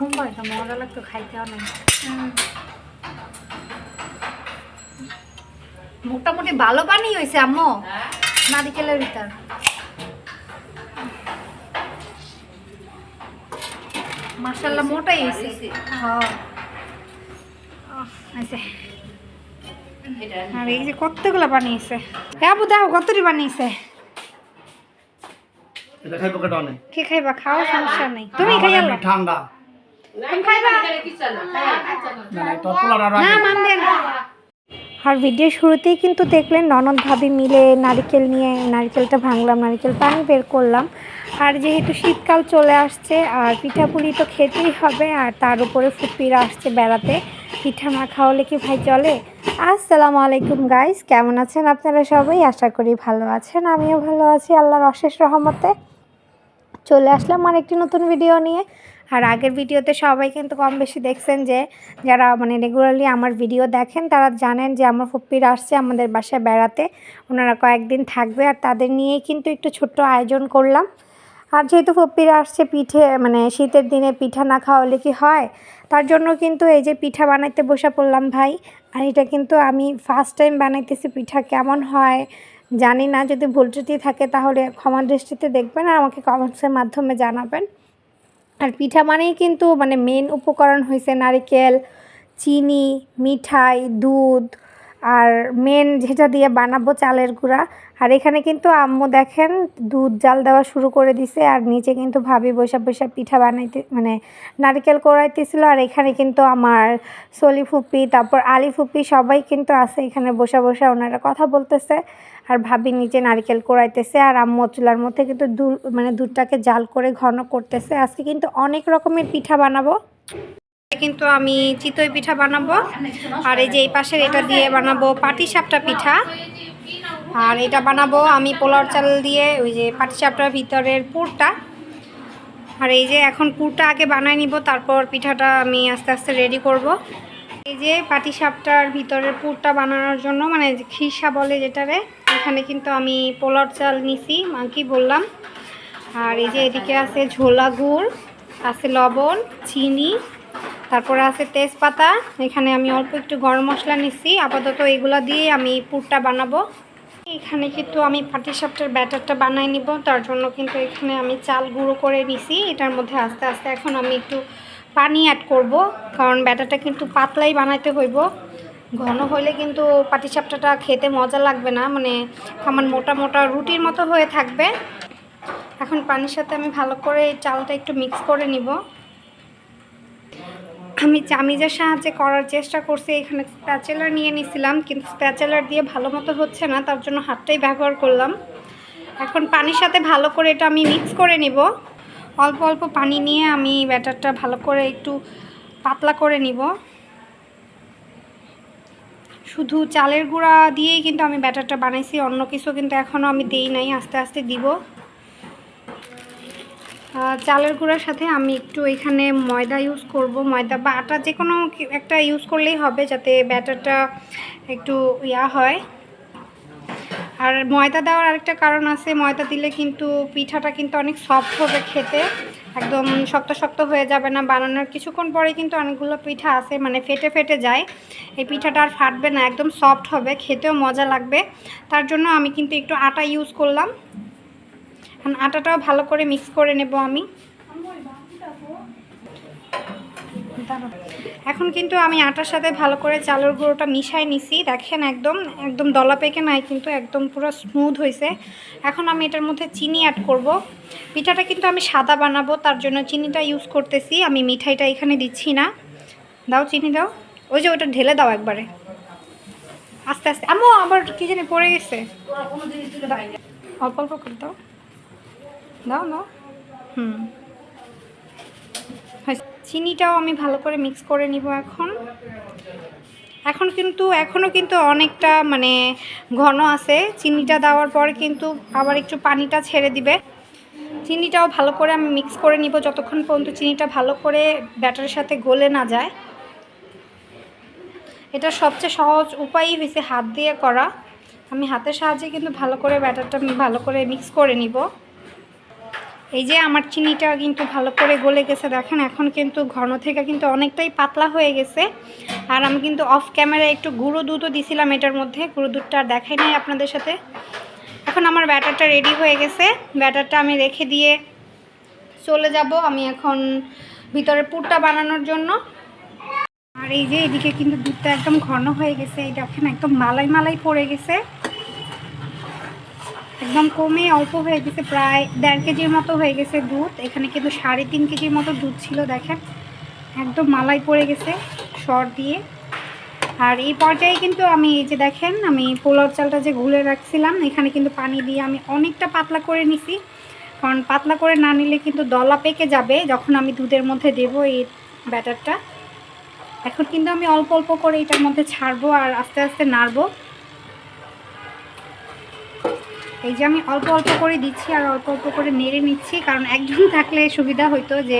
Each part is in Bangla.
ঘুম পাইছে মজা লাগতো খাইতে অনেক মোটামুটি ভালো পানি হয়েছে আম্মু। নারিকেলের ভিতর। মার্শাল্লাহ মোটাই হয়েছে হ্যাঁ। হয়েছে। আর এই যে কতগুলো বানিয়েছে হ্যাঁ দেখো কতটি বানিয়েছে কে খাইবা? খাও সমস্যা নেই। তুমি খাই ঠান্ডা। আর না মান দেন। আর ভিডিও শুরুতেই কিন্তু দেখলেন ননদ ভাবি মিলে নারিকেল নিয়ে নারকেলটা ভাঙলাম নারকেল পানি বের করলাম। আর যেহেতু শীতকাল চলে আসছে আর পিঠাপুলি তো খেতেই হবে আর তার উপরে ফুপিরা আসছে বেড়াতে। পিঠা না খাওয়ালে কি ভাই চলে? আসসালামু আলাইকুম গাইস কেমন আছেন আপনারা সবাই? আশা করি ভালো আছেন আমিও ভালো আছি আল্লাহর অশেষ রহমতে। চলে আসলাম আর একটি নতুন ভিডিও নিয়ে। আর আগের ভিডিওতে সবাই কিন্তু কম বেশি দেখছেন যে, যারা মানে রেগুলারলি আমার ভিডিও দেখেন, তারা জানেন যে আমার ফুপ্পির আসছে আমাদের বাসায় বেড়াতে। ওনারা কয়েকদিন থাকবে আর তাদের নিয়েই কিন্তু একটু ছোট্ট আয়োজন করলাম। আর যেহেতু ফুপ্পিরা আসছে পিঠে মানে শীতের দিনে পিঠা না খাওয়ালে কি হয়? তার জন্য কিন্তু এই যে পিঠা বানাইতে বসে পড়লাম ভাই। আর এটা কিন্তু আমি ফার্স্ট টাইম বানাইতেছি, পিঠা কেমন হয় জানি না। যদি ভুল ত্রুটি থাকে তাহলে ক্ষমা দৃষ্টিতে দেখবেন আর আমাকে কমেন্টসের মাধ্যমে জানাবেন। আর পিঠা মানেই কিন্তু মানে মেন উপকরণ হয়েছে নারিকেল, চিনি, মিঠাই, দুধ আর মেন যেটা দিয়ে বানাবো চালের গুঁড়া। আর এখানে কিন্তু আম্মু দেখেন দুধ জাল দেওয়া শুরু করে দিছে আর নিচে কিন্তু ভাবি বসে বসে পিঠা বানাইতে মানে নারকেল করাইতেছিল। আর এখানে কিন্তু আমার সলি ফুপি তারপর আলি ফুপি সবাই কিন্তু আছে এখানে বসা বসে ওনারা কথা বলতেছে। আর ভাবি নিচে নারকেল কোড়াইতেছে আর আম্মু চুলার মধ্যে কিন্তু দুধ মানে দুধটাকে জাল করে ঘন করতেছে। আজকে কিন্তু অনেক রকমের পিঠা বানাবো। কিন্তু আমি চিতই পিঠা বানাবো। আর এই যে এই পাশের এটা দিয়ে বানাবো পাটিসাপটা পিঠা। আর এটা বানাবো আমি পোলার চাল দিয়ে, ওই যে পাটিসাপটার ভিতরের পুরটা। আর এই যে এখন পুরটা আগে বানাই নিব, তারপর পিঠাটা আমি আস্তে আস্তে রেডি করব। এই যে পাটিসাপটার ভিতরের পুরটা বানানোর জন্য মানে খিসা বলে যেটারে এখানে কিন্তু আমি পোলার চাল নিছি মা কি বললাম। আর এই যে এদিকে আছে ঝোলা গুড়, আছে লবণ, চিনি, তারপরে আছে তেজপাতা। এখানে আমি অল্প একটু গরম মশলা নিচ্ছি আপাতত এগুলো দিয়ে আমি পুরটা বানাবো। এখানে কিন্তু আমি পাটিসাপটার ব্যাটারটা বানাই নিব, তার জন্য কিন্তু এখানে আমি চাল গুঁড়ো করে নিছি। এটার মধ্যে আস্তে আস্তে এখন আমি একটু পানি অ্যাড করব, কারণ ব্যাটারটা কিন্তু পাতলাই বানাইতে হইব। ঘন হইলে কিন্তু পাটিসাপটাটা খেতে মজা লাগবে না মানে আমার মোটা মোটা রুটির মতো হয়ে থাকবে। এখন পানির সাথে আমি ভালো করে চালটা একটু মিক্স করে নিব। আমি চামিজের সাহায্যে করার চেষ্টা করছি, এখানে স্প্যাচেলার নিয়ে নিছিলাম, কিন্তু স্প্যাচেলার দিয়ে ভালো মতো হচ্ছে না, তার জন্য হাতটাই ব্যবহার করলাম। এখন পানির সাথে ভালো করে এটা আমি মিক্স করে নিব। অল্প অল্প পানি নিয়ে আমি ব্যাটারটা ভালো করে একটু পাতলা করে নিব। শুধু চালের গুঁড়া দিয়েই কিন্তু আমি ব্যাটারটা বানাইছি, অন্য কিছু কিন্তু এখনও আমি দিই নাই, আস্তে আস্তে দিব। চালের গুঁড়ার সাথে আমি একটু এখানে ময়দা ইউজ করব, ময়দা বা আটা যে কোনো একটা ইউজ করলেই হবে যাতে ব্যাটারটা একটু ইয়া হয়। আর ময়দা দেওয়ার আরেকটা কারণ আছে, ময়দা দিলে কিন্তু পিঠাটা কিন্তু অনেক সফট হবে খেতে। একদম শক্ত শক্ত হয়ে যাবে না। বানানোর কিছুক্ষণ পরে কিন্তু অনেকগুলো পিঠা আছে মানে ফেটে ফেটে যায়। এই পিঠাটা আর ফাটবে না, একদম সফট হবে, খেতেও মজা লাগবে। তার জন্য আমি কিন্তু একটু আটা ইউজ করলাম। আটাটাও ভালো করে মিক্স করে নেব আমি। এখন কিন্তু আমি আটার সাথে ভালো করে চালের গুঁড়োটা মিশাই নিছি। দেখেন একদম একদম দলা পেকে নাই, কিন্তু একদম পুরো স্মুথ হয়েছে এখন আমি এটার মধ্যে চিনি অ্যাড করব। পিঠাটা কিন্তু আমি সাদা বানাবো, তার জন্য চিনিটা ইউজ করতেছি। আমি মিঠাইটা এখানে দিচ্ছি না। দাও চিনি দাও। ওই যে ওটা ঢেলে দাও একবারে। আস্তে আস্তে। আমো আবার কি জানি পড়ে গেছে। অল্প অল্প করে দাও। দাও দাও। হুম। হয়েছে। চিনিটাও আমি ভালো করে মিক্স করে নিব এখন। এখন কিন্তু এখনও কিন্তু অনেকটা মানে ঘন আছে। চিনিটা দেওয়ার পর কিন্তু আবার একটু পানিটা ছেড়ে দিবে। চিনিটাও ভালো করে আমি মিক্স করে নিব যতক্ষণ পর্যন্ত চিনিটা ভালো করে ব্যাটারের সাথে গলে না যায়। এটা সবচেয়ে সহজ উপায়ই হয়েছে হাত দিয়ে করা। আমি হাতের সাহায্যে কিন্তু ভালো করে ব্যাটারটা ভালো করে মিক্স করে নিব। এই যে আমার চিনিটা কিন্তু ভালো করে গলে গেছে, দেখেন এখন কিন্তু ঘন থেকে কিন্তু অনেকটাই পাতলা হয়ে গেছে। আর আমি কিন্তু অফ ক্যামেরায় একটু গুঁড়ো দুধও দিছিলাম এটার মধ্যে, গুঁড়ো দুধটা আর দেখাই নাই আপনাদের সাথে। এখন আমার ব্যাটারটা রেডি হয়ে গেছে, ব্যাটারটা আমি রেখে দিয়ে চলে যাব আমি এখন ভিতরে পুরটা বানানোর জন্য। আর এই যে এদিকে কিন্তু দুধটা একদম ঘন হয়ে গেছে, এই দেখেন একদম মালাই মালাই পড়ে গেছে। একদম কমে অল্প হয়ে গেছে, প্রায় দেড় কেজির মতো হয়ে গেছে দুধ। এখানে কিন্তু সাড়ে তিন কেজির মতো দুধ ছিল, দেখেন। একদম মালাই পড়ে গেছে সর দিয়ে। আর এই পর্যায়ে কিন্তু আমি এই যে দেখেন, আমি পোলাও চালটা যে গুলে রাখছিলাম, এখানে কিন্তু পানি দিয়ে আমি অনেকটা পাতলা করে নিছি। কারণ পাতলা করে না নিলে কিন্তু দলা পেকে যাবে, যখন আমি দুধের মধ্যে দেব এই ব্যাটারটা। এখন কিন্তু আমি অল্প অল্প করে এটার মধ্যে ছাড়বো আর আস্তে আস্তে নাড়বো। এই যে আমি অল্প অল্প করে দিচ্ছি আর অল্প অল্প করে নেড়ে নিচ্ছি, কারণ একজন থাকলে সুবিধা হতো যে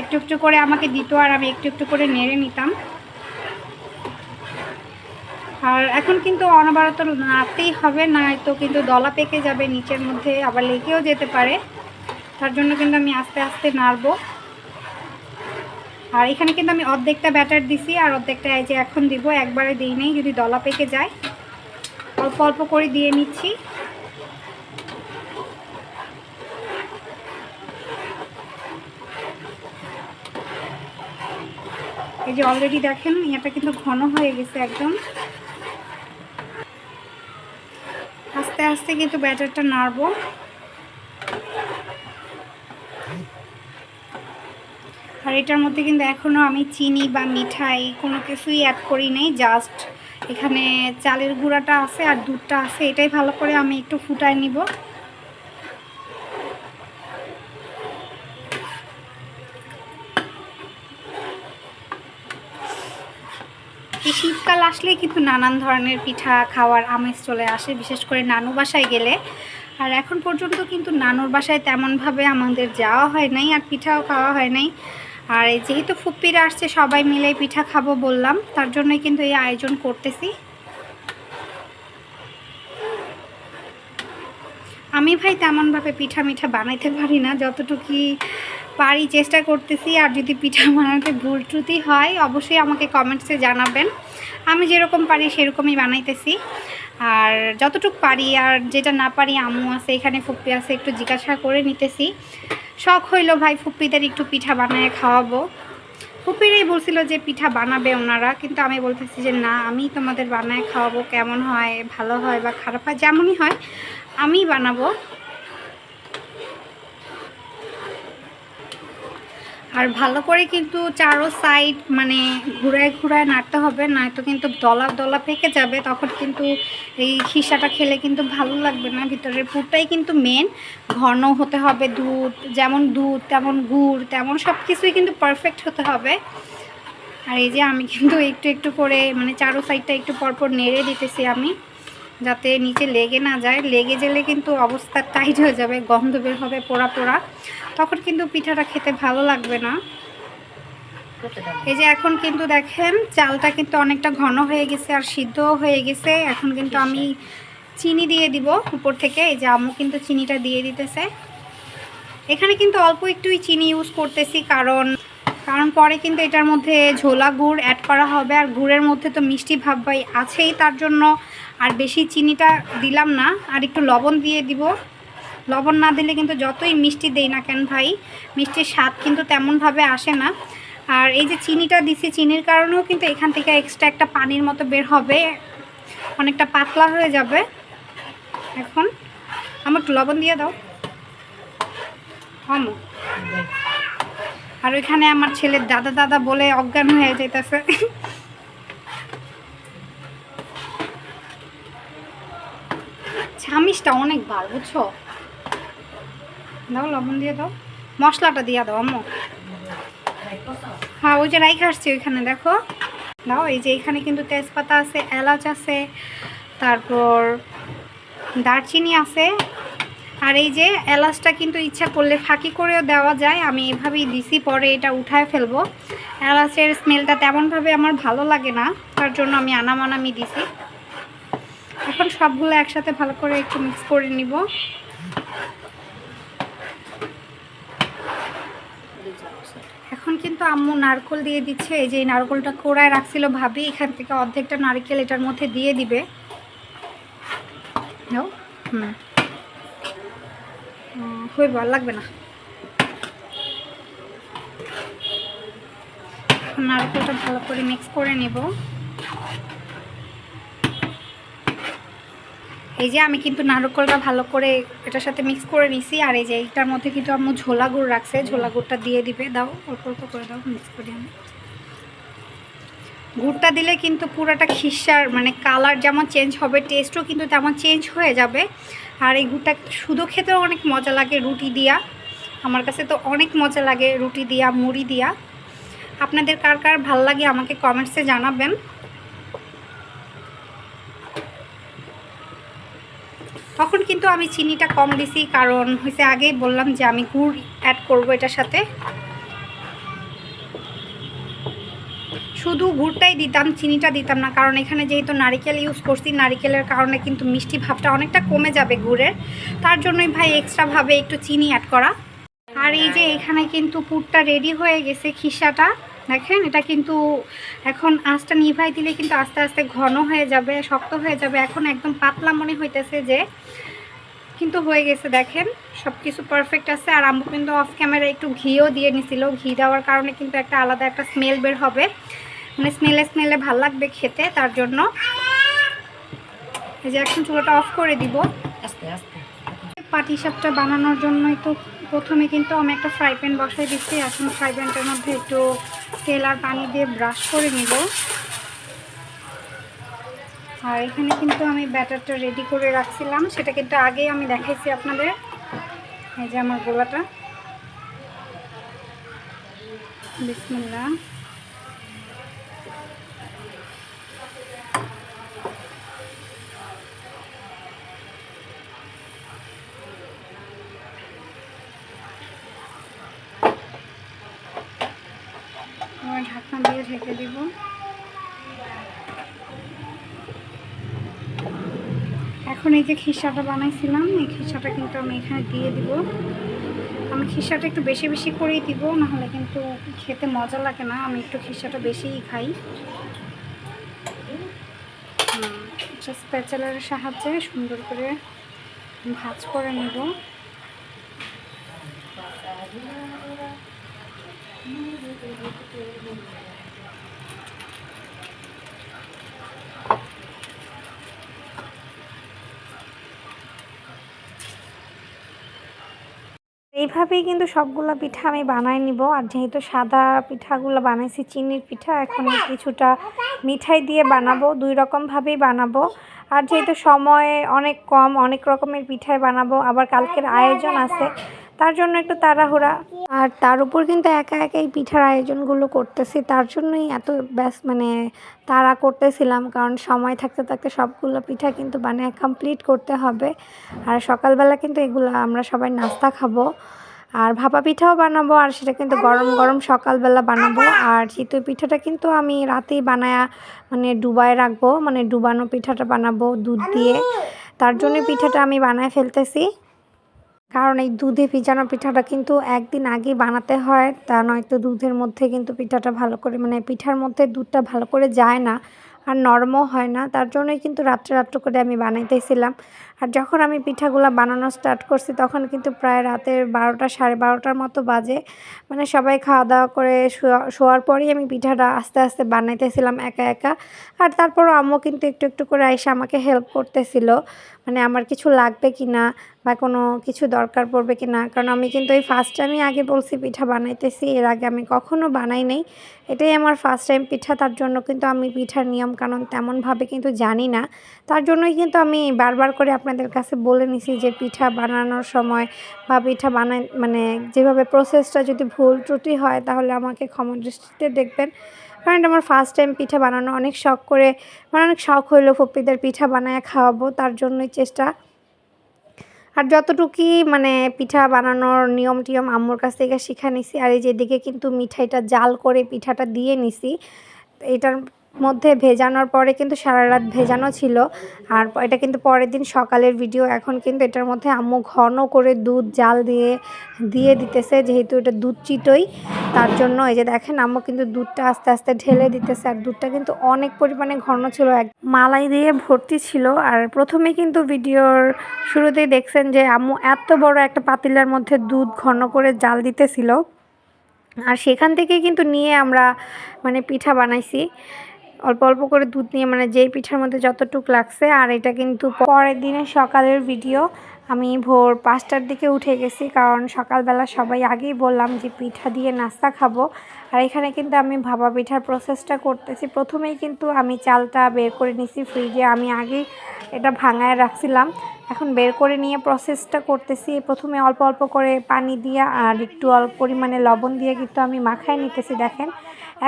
একটু একটু করে আমাকে দিত আর আমি একটু একটু করে নেড়ে নিতাম। আর এখন কিন্তু অনবরত নাড়তেই হবে না তো কিন্তু দলা পেকে যাবে নিচের মধ্যে, আবার লেগেও যেতে পারে। তার জন্য কিন্তু আমি আস্তে আস্তে নাড়বো। আর এখানে কিন্তু আমি অর্ধেকটা ব্যাটার দিছি, আর অর্ধেকটা এই যে এখন দিব, একবারে দিই নেই, যদি দলা পেকে যায়। অল্প অল্প করে দিয়ে নিচ্ছি। এই যে অলরেডি দেখেন এটা কিন্তু ঘন হয়ে গেছে একদম। আস্তে আস্তে কিন্তু ব্যাটারটা নাড়বো। আর এটার মধ্যে কিন্তু এখনও আমি চিনি বা মিঠাই কোনো কিছুই অ্যাড করি নাই জাস্ট এখানে চালের গুঁড়াটা আছে আর দুধটা আছে, এটাই ভালো করে আমি একটু ফুটায় নিব। এই শীতকাল আসলেই কিন্তু নানান ধরনের পিঠা খাওয়ার আমেজ চলে আসে, বিশেষ করে নানু বাসায় গেলে। আর এখন পর্যন্ত কিন্তু নানুর বাসায় তেমনভাবে আমাদের যাওয়া হয় নাই আর পিঠাও খাওয়া হয় নাই। আর যেহেতু ফুপ্পিরা আসছে, সবাই মিলে পিঠা খাব বললাম, তার জন্যই কিন্তু এই আয়োজন করতেছি। আমি ভাই তেমনভাবে পিঠা মিঠা বানাইতে পারি না, যতটুকু পারি, চেষ্টা করতেছি। আর যদি পিঠা বানাতে ভুল ত্রুটি হয়, অবশ্যই আমাকে কমেন্টসে জানাবেন। আমি যেরকম পারি সেরকমই বানাইতেছি। আর যতটুকু পারি, আর যেটা না পারি, আম্মু আছে, এখানে ফুপ্পি আছে, একটু জিজ্ঞাসা করে নিতেছি। শখ হইল ভাই ফুপ্পিদের একটু পিঠা বানায় খাওয়াবো। ফুপিরাই বলছিল যে পিঠা বানাবে ওনারা, কিন্তু আমি বলতেছি যে না, আমি তোমাদের বানায় খাওয়াবো, কেমন হয়, ভালো হয় বা খারাপ হয়, যেমনই হয় আমি বানাবো। আর ভালো করে কিন্তু চারো সাইড মানে ঘুরায় ঘুরায় নাড়তে হবে, নয়তো কিন্তু দলা দলা পেকে যাবে, তখন কিন্তু এই খিসাটা খেলে কিন্তু ভালো লাগবে না। ভিতরের পুরটাই কিন্তু মেন ঘন হতে হবে দুধ, যেমন দুধ, তেমন গুড়, তেমন সব কিছুই কিন্তু পারফেক্ট হতে হবে। আর এই যে আমি কিন্তু একটু একটু করে মানে চারো সাইডটা একটু পরপর নেড়ে দিতেছি আমি। যাতে নিচে লেগে না যায়। লেগে গেলে কিন্তু অবস্থা টাইট হয়ে যাবে, গন্ধ বের হবে পোড়া পোড়া। তখন কিন্তু পিঠাটা খেতে ভালো লাগবে না। এই যে এখন কিন্তু দেখেন, চালটা কিন্তু অনেকটা ঘন হয়ে গেছে আর সিদ্ধও হয়ে গেছে। এখন কিন্তু আমি চিনি দিয়ে দিব উপর থেকে। এই যে আম্মু কিন্তু চিনিটা দিয়ে দিতেছে। এখানে কিন্তু অল্প একটুই চিনি ইউজ করতেছি কারণ কারণ পরে কিন্তু এটার মধ্যে ঝোলা গুড় অ্যাড করা হবে। আর গুড়ের মধ্যে তো মিষ্টি ভাব ভাই আছেই, তার জন্য আর বেশি চিনিটা দিলাম না, আর একটু লবণ দিয়ে দিব। লবণ না দিলে কিন্তু যতই মিষ্টি দেই না কেন ভাই, মিষ্টির স্বাদ কিন্তু তেমনভাবে আসে না। আর এই যে চিনিটা দিছি, চিনির কারণেও কিন্তু এখান থেকে এক্সট্রা একটা পানির মতো বের হবে, অনেকটা পাতলা হয়ে যাবে। এখন আমার একটু লবণ দিয়ে দাও। হম আর ওইখানে আমার ছেলের দাদা দাদা বলে অজ্ঞান হয়ে যেতেছে ছামিসটা অনেক বার, বুঝছ? দাও লবণ দিয়ে দাও। মশলাটা দিয়ে দাও, আম্মু। হ্যাঁ ওই যে রাইখে আসছি ওইখানে, দেখো। দাও, এই যে এখানে কিন্তু তেজপাতা আছে, এলাচ আছে, তারপর দারচিনি আছে। আর এই যে এলাচটা কিন্তু ইচ্ছা করলে ফাঁকি করেও দেওয়া যায়, আমি এভাবেই দিছি, পরে এটা উঠায় ফেলব। এলাচের স্মেলটা তেমনভাবে আমার ভালো লাগে না, তার জন্য আমি আনামানামি দিছি। এখন সবগুলো একসাথে ভালো করে একটু মিক্স করে নিব। এখন কিন্তু আম্মু নারকল দিয়ে দিচ্ছে। এই যে নারকলটা কোড়ায় রাখছিল ভাবি, এখান থেকে অর্ধেকটা নারকেল এটার মধ্যে দিয়ে দিবে। হুম। খুবই ভালো লাগবে না। নারকেলটা ভালো করে মিক্স করে নেব। এই যে আমি কিন্তু নারকলটা ভালো করে এটার সাথে মিক্স করে নিছি, আর এই যে এইটার মধ্যে কিন্তু আম্মু ঝোলা গুড় রাখছে। ঝোলা গুড়টা দিয়ে দিবে। দাও, অল্প অল্প করে দাও মিক্স করে আমি। গুড়টা দিলে কিন্তু পুরোটা খিসার মানে কালার যেমন চেঞ্জ হবে টেস্টও কিন্তু তেমন চেঞ্জ হয়ে যাবে। আর এই গুড়টা শুধু খেতেও অনেক মজা লাগে রুটি দিয়া। আমার কাছে তো অনেক মজা লাগে রুটি দিয়া, মুড়ি দিয়া। আপনাদের কার কার ভালো লাগে আমাকে কমেন্টসে জানাবেন। তখন কিন্তু আমি চিনিটা কম দিছি, কারণ হয়েছে আগেই বললাম যে আমি গুড় অ্যাড করব এটার সাথে। শুধু গুড়টাই দিতাম, চিনিটা দিতাম না, কারণ এখানে যেহেতু নারিকেল ইউজ করছি, নারিকেলের কারণে কিন্তু মিষ্টি ভাবটা অনেকটা কমে যাবে গুড়ের। তার জন্যই ভাই এক্সট্রাভাবে একটু চিনি অ্যাড করা। আর এই যে এখানে কিন্তু পুরটা রেডি হয়ে গেছে খিসাটা। দেখেন এটা কিন্তু এখন আঁচটা নিভাই দিলে কিন্তু আস্তে আস্তে ঘন হয়ে যাবে শক্ত হয়ে যাবে। এখন একদম পাতলা মনে হইতেছে যে কিন্তু হয়ে গেছে দেখেন। সব কিছু পারফেক্ট আছে। আর আম্মু কিন্তু অফ ক্যামেরা একটু ঘিও দিয়ে নিছিল। ঘি দেওয়ার কারণে কিন্তু একটা আলাদা একটা স্মেল বের হবে। মানে স্মেলে স্মেলে ভালো লাগবে খেতে তার জন্য। এই যে এখন চুলাটা অফ করে দিব। আস্তে আস্তে। পাটি সাপটা বানানোর জন্যই তো প্রথমে কিন্তু আমি একটা ফ্রাই প্যান বসাই দিচ্ছি। এখন ফ্রাই প্যানটার মধ্যে একটু তেল আর পানি দিয়ে ব্রাশ করে নিব। আর এখানে কিন্তু আমি ব্যাটারটা রেডি করে রাখছিলাম। সেটা কিন্তু আগেই আমি দেখাইছি আপনাদের। এই যে আমার গোলাটা। বিসমিল্লাহ এবার ঢাকনা দিয়ে ঢেকে দিব এখন এই যে খিসাটা বানাইছিলাম, এই খিসাটা কিন্তু আমি এখানে দিয়ে দিব। আমি খিসাটা একটু বেশি বেশি করেই দিব, নাহলে কিন্তু খেতে মজা লাগে না। আমি একটু খিসাটা বেশিই খাই। স্প্যাচেলার সাহায্যে সুন্দর করে ভাজ করে নেব। এইভাবেই কিন্তু সবগুলো পিঠা আমি বানাই নিব। আর যেহেতু সাদা পিঠাগুলো বানাইছি, চিনির পিঠা, এখন কিছুটা মিঠাই দিয়ে বানাবো, দুই রকমভাবেই বানাবো। আর যেহেতু সময় অনেক কম, অনেক রকমের পিঠাই বানাবো, আবার কালকের আয়োজন আছে তার জন্য একটু তাড়াহুড়া। আর তার উপর কিন্তু একা একা এই পিঠার আয়োজনগুলো করতেছি, তার জন্যই এত ব্যাস মানে তাড়া করতেছিলাম, কারণ সময় থাকতে থাকতে সবগুলো পিঠা কিন্তু বানিয়ে কমপ্লিট করতে হবে। আর সকালবেলা কিন্তু এগুলো আমরা সবাই নাস্তা খাব। আর ভাপা পিঠাও বানাবো, আর সেটা কিন্তু গরম গরম সকালবেলা বানাবো। আর চিতই পিঠাটা কিন্তু আমি রাতেই বানায়া মানে ডুবায় রাখব মানে ডুবানো পিঠাটা বানাবো দুধ দিয়ে। তার জন্য পিঠাটা আমি বানায় ফেলতেছি। কারণ এই দুধে ভিজানো পিঠাটা কিন্তু একদিন আগে বানাতে হয়, তা নয়তো দুধের মধ্যে কিন্তু পিঠাটা ভালো করে মানে পিঠার মধ্যে দুধটা ভালো করে যায় না আর নরমও হয় না, তার জন্যই কিন্তু রাত্রে রাত্রে করে আমি বানাইতেছিলাম। আর যখন আমি পিঠাগুলো বানানো স্টার্ট করছি, তখন কিন্তু প্রায় রাতের বারোটা সাড়ে বারোটার মতো বাজে মানে সবাই খাওয়া দাওয়া করে শোয়া, শোয়ার পরেই আমি পিঠাটা আস্তে আস্তে বানাইতেছিলাম একা একা। আর তারপরও আম্মু কিন্তু একটু একটু করে আইসা আমাকে হেল্প করতেছিল মানে আমার কিছু লাগবে কি না বা কোনো কিছু দরকার পড়বে কি না? কারণ আমি কিন্তু এই ফার্স্ট টাইমই আগে বলছি পিঠা বানাইতেছি, এর আগে আমি কখনো বানাই নাই। এটাই আমার ফার্স্ট টাইম পিঠা, তার জন্য কিন্তু আমি পিঠার নিয়ম কানুন তেমনভাবে কিন্তু জানি না। তার জন্যই কিন্তু আমি বারবার করে আপনাদের কাছে বলে নিছি যে পিঠা বানানোর সময় বা পিঠা বানাই মানে যেভাবে প্রসেসটা যদি ভুল ত্রুটি হয়, তাহলে আমাকে ক্ষমা দৃষ্টিতে দেখবেন। কারণ আমার ফার্স্ট টাইম পিঠা বানানো, অনেক শখ করে মানে অনেক শখ হইল ফুপ্পিদের পিঠা বানায় খাওয়াবো, তার জন্যই চেষ্টা আর যতটুকুই মানে পিঠা বানানোর নিয়ম টিয়ম আম্মুর কাছ থেকে শিখা নিছি, আর এই যেদিকে কিন্তু মিঠাইটা জাল করে পিঠাটা দিয়ে নিছি, এটার মধ্যে ভেজানোর পরে কিন্তু সারা রাত ভেজানো ছিল। আর এটা কিন্তু পরের দিন সকালের ভিডিও এখন কিন্তু এটার মধ্যে আম্মু ঘন করে দুধ, জাল দিয়ে দিয়ে দিতেছে, যেহেতু এটা দুধ চিটই তার জন্য এই যে দেখেন আম্মু কিন্তু দুধটা আস্তে আস্তে ঢেলে দিতেছে। আর দুধটা কিন্তু অনেক পরিমাণে ঘন ছিল, এক মালাই দিয়ে ভর্তি ছিল। আর প্রথমে কিন্তু ভিডিওর শুরুতেই দেখছেন যে আম্মু এত বড় একটা পাতিলার মধ্যে দুধ ঘন করে জাল দিতেছিল। আর সেখান থেকে কিন্তু নিয়ে আমরা মানে পিঠা বানাইছি। অল্প অল্প করে দুধ নিয়ে মানে যেই পিঠার মধ্যে যতটুক লাগছে, আর এটা কিন্তু পরের দিনে সকালের ভিডিও আমি ভোর পাঁচটার দিকে উঠে গেছি, কারণ সকালবেলা সবাই আগেই বললাম যে পিঠা দিয়ে নাস্তা খাব। আর এখানে কিন্তু আমি ভাপা পিঠার প্রসেসটা করতেছি। প্রথমেই কিন্তু আমি চালটা বের করে নিছি ফ্রিজে আমি আগেই এটা ভাঙায় রাখছিলাম। এখন বের করে নিয়ে প্রসেসটা করতেছি। প্রথমে অল্প অল্প করে পানি দিয়ে, আর একটু অল্প পরিমাণে লবণ দিয়ে কিন্তু আমি মাখায় নিতেছি, দেখেন।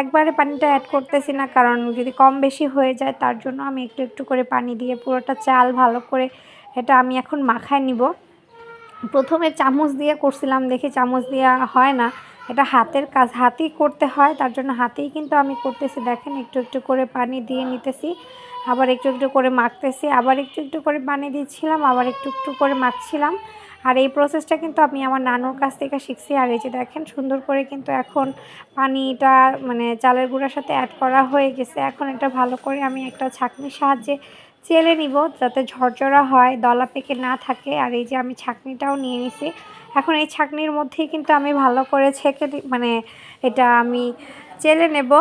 একবারে পানিটা অ্যাড করতেছি না, কারণ যদি কম বেশি হয়ে যায় তার জন্য আমি একটু একটু করে পানি দিয়ে পুরোটা চাল ভালো করে এটা আমি এখন মাখায় নিব। প্রথমে চামচ দিয়ে করছিলাম, দেখি চামচ দিয়ে হয় না। এটা হাতের কাজ, হাতেই করতে হয়, তার জন্য হাতেই কিন্তু আমি করতেছি। দেখেন একটু একটু করে পানি দিয়ে নিতেছি, আবার একটু একটু করে মাখতেছি, আবার একটু একটু করে পানি দিচ্ছিলাম, আবার একটু একটু করে মাখছিলাম। আর এই প্রসেসটা কিন্তু আমি আমার নানুর কাছ থেকে শিখছি। আর এই যে দেখেন, সুন্দর করে কিন্তু এখন পানিটা মানে চালের গুঁড়ার সাথে অ্যাড করা হয়ে গেছে। এখন এটা ভালো করে আমি একটা ছাঁকনির সাহায্যে চেলে নিব যাতে ঝরঝরা হয়, দলা পেকে না থাকে। আর এই যে আমি ছাঁকনিটাও নিয়ে নিছি। এখন এই ছাঁকনির মধ্যেই কিন্তু আমি ভালো করে ছেঁকে মানে এটা আমি চেলে নেব।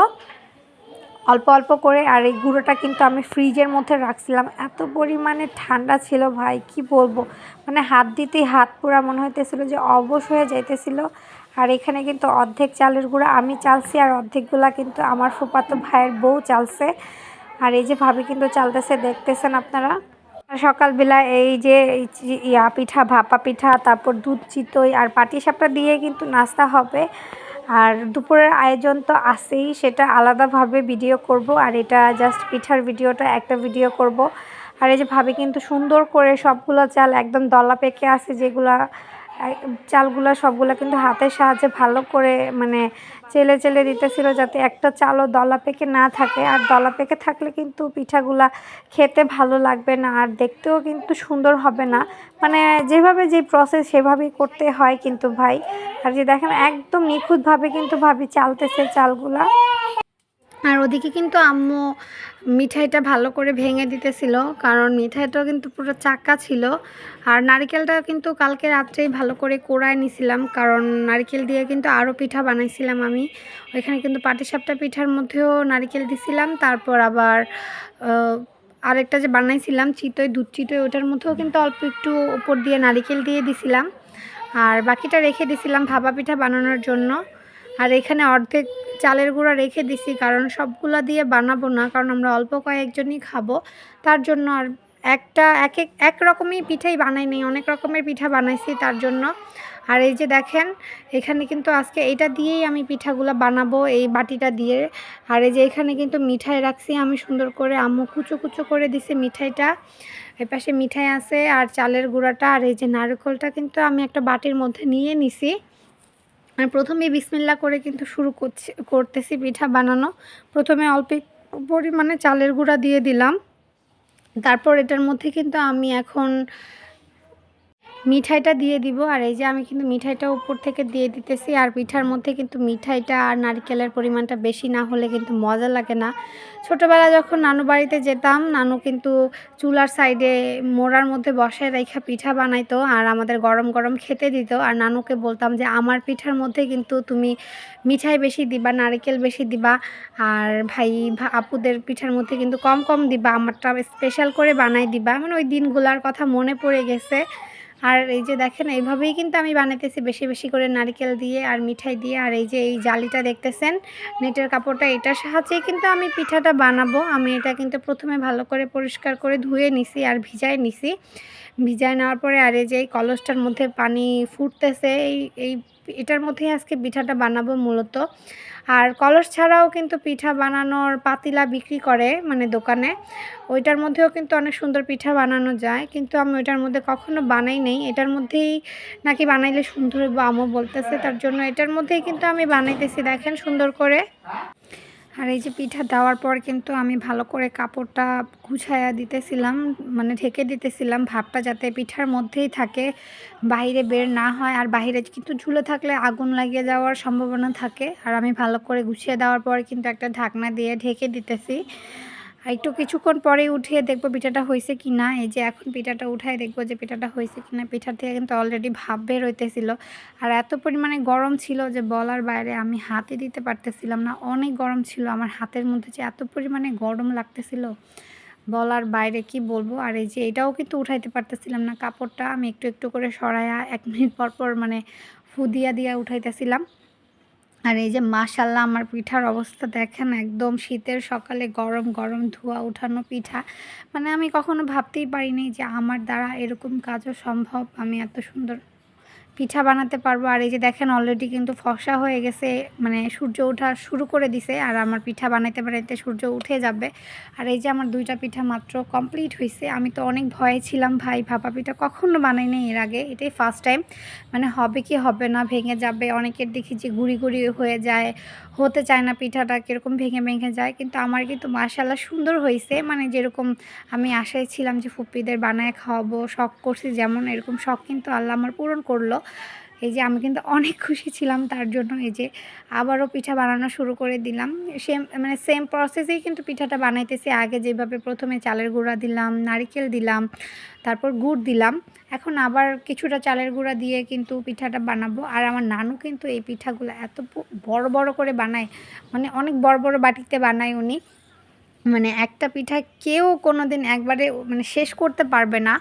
অল্প অল্প করে আর এই গুঁড়োটা কিন্তু আমি ফ্রিজের মধ্যে রাখছিলাম। এত পরিমাণে ঠান্ডা ছিল ভাই, কি বলব? মানে হাত দিতেই হাত পুরা মনে হইতেছিল যে অবশ হয়ে যাইতেছিল। আর এখানে কিন্তু অর্ধেক চালের গুঁড়া আমি চালছি আর অর্ধেকগুলা কিন্তু আমার ফুপাতো ভাইয়ের বউ চালছে। আর এই যে ভাবি কিন্তু চালতেছে, দেখতেছেন আপনারা? সকালবেলা এই যে ইয়া পিঠা, ভাপা পিঠা, তারপর দুধ চিতই আর পাটিসাপটা দিয়ে কিন্তু নাস্তা হবে। আর দুপুরের আয়োজন তো আছেই, সেটা আলাদাভাবে ভিডিও করব আর এটা জাস্ট পিঠার ভিডিওটা একটা ভিডিও করব। আর এই যে ভাবে কিন্তু সুন্দর করে সবগুলো চাল একদম দলা পেকে আছে যেগুলা চালগুলো সবগুলো কিন্তু হাতের সাহায্যে ভালো করে মানে চেলে চেলে দিতেছিল যাতে একটা চালও দলা পেকে না থাকে। আর দলা পেকে থাকলে কিন্তু পিঠাগুলা খেতে ভালো লাগবে না আর দেখতেও কিন্তু সুন্দর হবে না। মানে যেভাবে যে প্রসেস সেভাবেই করতে হয় কিন্তু ভাই। আর যে দেখেন একদম নিখুঁতভাবে কিন্তু ভাবি চালতেছে চালগুলা। আর ওদিকে কিন্তু আম্মু মিঠাইটা ভালো করে ভেঙে দিতেছিল, কারণ মিঠাইটাও কিন্তু পুরো চাকা ছিল। আর নারিকেলটা কিন্তু কালকে রাত্রেই ভালো করে কোড়ায় নিছিলাম, কারণ নারিকেল দিয়ে কিন্তু আরও পিঠা বানাইছিলাম আমি। ওইখানে কিন্তু পাটিসাপটা পিঠার মধ্যেও নারিকেল দিছিলাম, তারপর আবার আরেকটা যে বানাইছিলাম চিতই, দুধ চিতই ওটার মধ্যেও কিন্তু অল্প একটু উপর দিয়ে নারিকেল দিয়ে দিছিলাম। আর বাকিটা রেখে দিছিলাম ভাপা পিঠা বানানোর জন্য। আর এখানে অর্ধেক চালের গুঁড়া রেখে দিছি, কারণ সবগুলা দিয়ে বানাবো না, কারণ আমরা অল্প কয়েকজনই খাব। তার জন্য আর একটা এক এক এক রকমই পিঠাই বানাই নেই, অনেক রকমের পিঠা বানাইছি তার জন্য। আর এই যে দেখেন, এখানে কিন্তু আজকে এইটা দিয়েই আমি পিঠাগুলো বানাবো, এই বাটিটা দিয়ে। আর এই যে এখানে কিন্তু মিঠাই রাখছি আমি সুন্দর করে, আম্মু কুচো কুচো করে দিছি মিঠাইটা। এর পাশে মিঠাই আছে আর চালের গুঁড়াটা, আর এই যে নারকেলটা কিন্তু আমি একটা বাটির মধ্যে নিয়ে নিছি। আর প্রথমে বিসমিল্লা করে কিন্তু শুরু করছি, করতেছি পিঠা বানানো। প্রথমে অল্প পরিমাণে চালের গুঁড়া দিয়ে দিলাম। তারপর এটার মধ্যে কিন্তু আমি এখন মিঠাইটা দিয়ে দিব। আর এই যে আমি কিন্তু মিঠাইটা উপর থেকে দিয়ে দিতেছি। আর পিঠার মধ্যে কিন্তু মিঠাইটা আর নারকেলের পরিমাণটা বেশি না হলে কিন্তু মজা লাগে না। ছোটোবেলা যখন নানু বাড়িতে যেতাম, নানু কিন্তু চুলার সাইডে মোড়ার মধ্যে বসায় রেখা পিঠা বানাইতো আর আমাদের গরম গরম খেতে দিত। আর নানুকে বলতাম যে, আমার পিঠার মধ্যে কিন্তু তুমি মিঠাই বেশি দিবা, নারকেল বেশি দিবা। আর ভাই আপুদের পিঠার মধ্যে কিন্তু কম কম দিবা। আমারটা স্পেশাল করে বানাই দিবা। মানে ওই দিনগুলার কথা মনে পড়ে গেছে। আর এই যে দেখেন, এইভাবেই কিন্তু আমি বানাতেছি বেশি বেশি করে নারিকেল দিয়ে আর মিঠাই দিয়ে। আর এই যে এই জালিটা দেখতেছেন, নেটের কাপড়টা, এটার সাহায্যেই কিন্তু আমি পিঠাটা বানাবো। আমি এটা কিন্তু প্রথমে ভালো করে পরিষ্কার করে ধুয়ে নিছি আর ভিজায় নিছি। ভিজায় নেওয়ার পরে আর এই যে এই কলসটার মধ্যে পানি ফুটতেছে, এই এই এটার মধ্যেই আজকে পিঠাটা বানাবো মূলত। আর কলস ছাড়াও কিন্তু পিঠা বানানোর পাতিলা বিক্রি করে মানে দোকানে। ওইটার মধ্যেও কিন্তু অনেক সুন্দর পিঠা বানানো যায়। কিন্তু আমি ওইটার মধ্যে কখনো বানাই নেই। এটার মধ্যেই নাকি বানাইলে সুন্দর হইব আমও বলতেছে। তার জন্য এটার মধ্যেই কিন্তু আমি বানাইতেছি। দেখেন সুন্দর করে। আর এই যে পিঠা দেওয়ার পর কিন্তু আমি ভালো করে কাপড়টা গুছাইয়া দিতেছিলাম মানে ঢেকে দিতেছিলাম ভাবটা যাতে পিঠার মধ্যেই থাকে, বাইরে বের না হয়। আর বাইরে কিন্তু ঝুলে থাকলে আগুন লাগিয়ে যাওয়ার সম্ভাবনা থাকে। আর আমি ভালো করে গুছিয়ে দেওয়ার পর কিন্তু একটা ঢাকনা দিয়ে ঢেকে দিতেছি। একটু কিছুক্ষণ পরে উঠিয়ে দেখব পিঠাটা হয়েছে কি না। এই যে এখন পিঠাটা উঠায় দেখব যে পিঠাটা হয়েছে কি না। পিঠার থেকে কিন্তু অলরেডি ভাব বের হইতেছিল। আর এত পরিমাণে গরম ছিল যে বলার বাইরে আমি হাতে দিতে পারতেছিলাম না। অনেক গরম ছিল। আমার হাতের মধ্যে যে এত পরিমাণে গরম লাগতেছিল বলার বাইরে কি বলব? আর এই যে এটাও কিন্তু উঠাইতে পারতেছিলাম না। কাপড়টা আমি একটু একটু করে সরাইয়া এক মিনিট পর পর মানে ফু দিয়া দিয়া উঠাইতেছিলাম। আর এই যে মাশাল্লাহ আমার পিঠার অবস্থা দেখেন একদম শীতের সকালে গরম গরম ধোয়া উঠানো পিঠা। মানে আমি কখনো ভাবতেই পারিনি যে আমার দ্বারা এরকম কাজও সম্ভব। আমি এত সুন্দর পিঠা বানাতে পারব। আর এই যে দেখেন অলরেডি কিন্তু ফসা হয়ে গেছে মানে সূর্য ওঠা শুরু করে দিছে, আর আমার পিঠা বানাইতে বানাইতে সূর্য উঠে যাবে। আর এই যে আমার দুইটা পিঠা মাত্র কমপ্লিট হয়েছে আমি তো অনেক ভয়ে ছিলাম, ভাই, ভাপা পিঠা কখনো বানাই বানাইনি এর আগে, এটাই ফার্স্ট টাইম মানে হবে কি হবে না, ভেঙে যাবে। অনেকের দেখি যে গুড়ি গুড়ি হয়ে যায়, হতে চায় না পিঠাটা, কীরকম ভেঙে ভেঙে যায়। কিন্তু আমার কিন্তু মার্শাল্লাহ সুন্দর হয়েছে মানে যেরকম আমি আশায় ছিলাম যে ফুপ্পিদের বানায় খাওয়াবো, শখ করছি যেমন, এরকম শখ কিন্তু আল্লাহ আমার পূরণ করল। এই যে আমি কিন্তু অনেক খুশি ছিলাম তার জন্য। এই যে আবারও পিঠা বানানো শুরু করে দিলাম। সেম মানে সেম প্রসেসেই কিন্তু পিঠাটা বানাইতেছি। আগে যেভাবে প্রথমে চালের গুঁড়া দিলাম, নারিকেল দিলাম, তারপর গুড় দিলাম। এখন আবার কিছুটা চালের গুঁড়া দিয়ে কিন্তু পিঠাটা বানাবো। আর আমার নানু কিন্তু এই পিঠাগুলো এত বড় বড় করে বানায়। মানে অনেক বড় বড় বাটিতে বানায় উনি। মানে একটা পিঠা কেউ কোনো দিন একবারে মানে শেষ করতে পারবে না।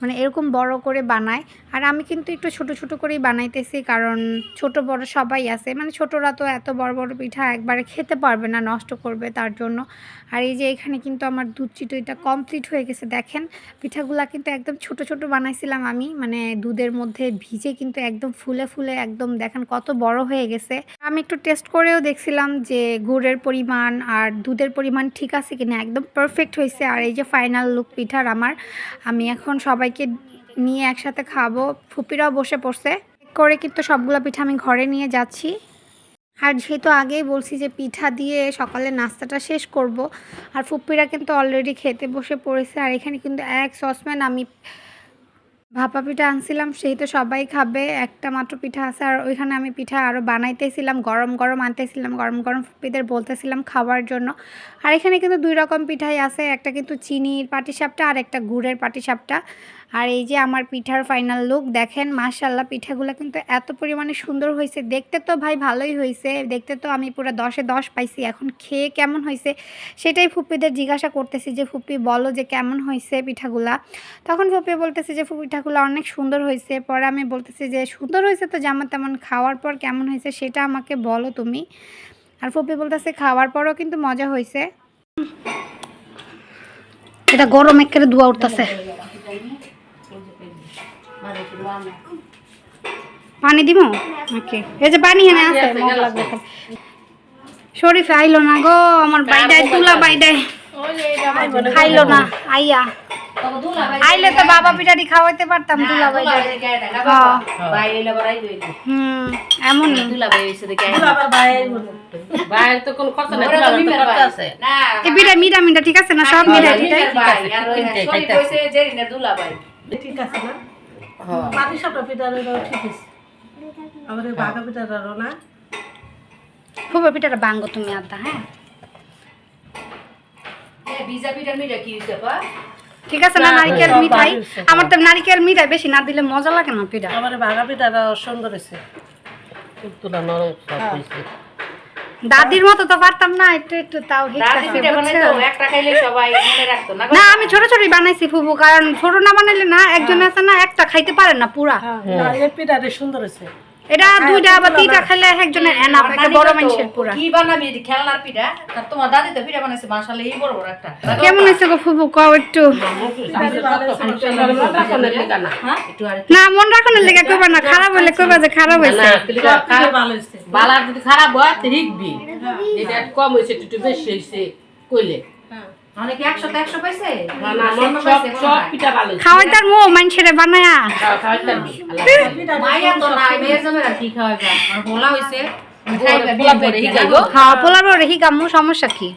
মানে এরকম বড় করে বানায়। আর আমি কিন্তু একটু ছোট ছোট করেই বানাইতেছি, কারণ ছোট, বড় সবাই আছে। মানে ছোটরা তো এত বড় বড় পিঠা একবারে খেতে পারবে না, নষ্ট করবে তার জন্য। আর এই যে এখানে কিন্তু আমার দুধ চিতইটা কমপ্লিট হয়ে গেছে, দেখেন। পিঠাগুলা কিন্তু একদম ছোট ছোট বানাইছিলাম আমি। মানে দুধের মধ্যে ভিজে কিন্তু একদম ফুলে ফুলে একদম দেখেন কত বড় হয়ে গেছে। আমি একটু টেস্ট করেও দেখছিলাম যে গুড়ের পরিমাণ আর দুধের পরিমাণ ঠিক আছে কিনা, একদম পারফেক্ট হয়েছে। আর এই যে ফাইনাল লুক পিঠার আমার, আমি এখন সবাইকে নিয়ে একসাথে খাব। ফুপিরাও বসে পড়ছে। করে কিন্তু সবগুলো পিঠা আমি ঘরে নিয়ে যাচ্ছি। আর যেহেতু আগেই বলছি যে পিঠা দিয়ে সকালে নাস্তাটা শেষ করব, আর ফুপ্পিরা কিন্তু অলরেডি খেতে বসে পড়েছে, আর এখানে কিন্তু এক সসম্যান আমি ভাপা পিঠা আনছিলাম, সেই তো সবাই খাবে। একটা মাত্র পিঠা আছে, আর ওইখানে আমি পিঠা আরও বানাইতেছিলাম, গরম গরম আনতেছিলাম, গরম গরম ফুপিদের বলতেছিলাম খাওয়ার জন্য। আর এখানে কিন্তু দুই রকম পিঠাই আছে, একটা কিন্তু চিনির পাটিসাপটা আর একটা গুড়ের পাটিসাপটা। আর এই যে আমার পিঠার ফাইনাল লুক দেখেন মাশাল্লাহ পিঠাগুলো কিন্তু এত পরিমাণে সুন্দর হয়েছে। দেখতে তো ভাই ভালোই হয়েছে। দেখতে তো আমি পুরো দশে দশ পাইছি, এখন খেয়ে কেমন হয়েছে সেটাই ফুপ্পিদের জিজ্ঞাসা করতেছি যে, ফুপ্পি, বলো যে কেমন হয়েছে পিঠাগুলা? তখন ফুপ্পি বলতেছে যে পিঠাগুলো অনেক সুন্দর হয়েছে। পরে আমি বলতেছি যে, সুন্দর হয়েছে তো যেমন তেমন, খাওয়ার পর কেমন হয়েছে সেটা আমাকে বলো তুমি। আর ফুপি বলতেছে, খাওয়ার পরও কিন্তু মজা হয়েছে। এটা গরম একেবারে ধোয়া উঠতেছে। পানি দিব ওকে এই যে পানি এনে আছে মগ লাগবে শরীফ আইলো না গো আমার বাইডায় তুলা বাইডায়। খাইলো না আইয়া। আইলে তো বাবা পিঠাটি খাওয়াইতে পারতাম হুম পিঠা মিঠা মিঠা ঠিক আছে না সব মিঠা ঠিক আছে না? পাটি সাপটা পিঠারও ঠিক আছে। আবার এই বাঘা পিঠারও না। খুব পিঠাটা বাঙ্গো তুমি আদা হ্যাঁ? ঠিক আছে না নারিকেল মিঠাই? আমার তো নারিকেল মিঠাই বেশি না দিলে মজা লাগে না পিঠা। এই বাঘা পিঠাটা সুন্দর হয়েছে। তুলা নরম দাদির মতো তো পারতাম না একটু একটু তাও না আমি ছোট ছোটই বানাইছি ফুফু কারণ ছোট না বানাইলে না একজন আছে না একটা খাইতে পারে। না পুরা পিঠাটা সুন্দর হয়েছে। এটা দুইটা বা তিনটা খাইলে এক একজনের এনাফ একটা বড় মানুষের পুরা। কি বানাবি খেলনার পিঠা? আর তোমার দাদি তো পিঠা বানাইছে মাসালে এই বড় বড় একটা। কেমন হয়েছে গো ফুবু? কও একটু। না আর না মন রাখনের লেগে কইবা না খারাপ হইলে কইবা যে খারাপ হয়েছে না ভালো হয়েছে বালার যদি খারাপ হয় তো হিকবি এটা কম হয়েছে একটু বেশি হয়েছে কইলে। অনেকে একশো তো একশো পাইছে? না না সব সব পিঠা ভালো খাওয়াই তার মো মানুষের বানায়া। খাওয়া খাওয়াই পারবি মাইয়া তো না মেয়ের জন্য কি খাওয়াইবা আর বলা হয়েছে পোলা পরে হিগাই হ্যাঁ পোলার পর রেখি কাম্মু সমস্যা কি?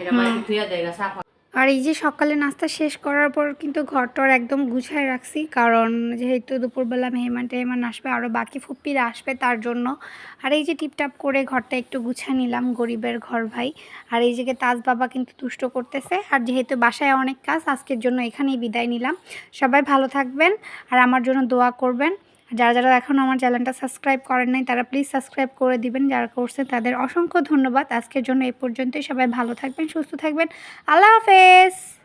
এটা সাফা আর এই যে সকালে নাস্তা শেষ করার পর কিন্তু ঘরটর একদম গুছায় রাখছি, কারণ যেহেতু দুপুরবেলা মেহমান টেহমান আসবে আরও বাকি ফুপ্পিরা আসবে তার জন্য। আর এই যে টিপটাপ করে ঘরটা একটু গুছা নিলাম, গরিবের ঘর ভাই। আর এই যে তাজ বাবা কিন্তু তুষ্ট করতেছে, আর যেহেতু বাসায় অনেক কাজ, আজকের জন্য এখানেই বিদায় নিলাম। সবাই ভালো থাকবেন, আর আমার জন্য দোয়া করবেন। যারা যারা এখনও আমার চ্যানেলটা সাবস্ক্রাইব করেন নাই, তারা প্লিজ সাবস্ক্রাইব করে দিবেন। যারা করছে তাদের অসংখ্য ধন্যবাদ। আজকের জন্য এই পর্যন্তই। সবাই ভালো থাকবেন, সুস্থ থাকবেন। আল্লাহ হাফেজ!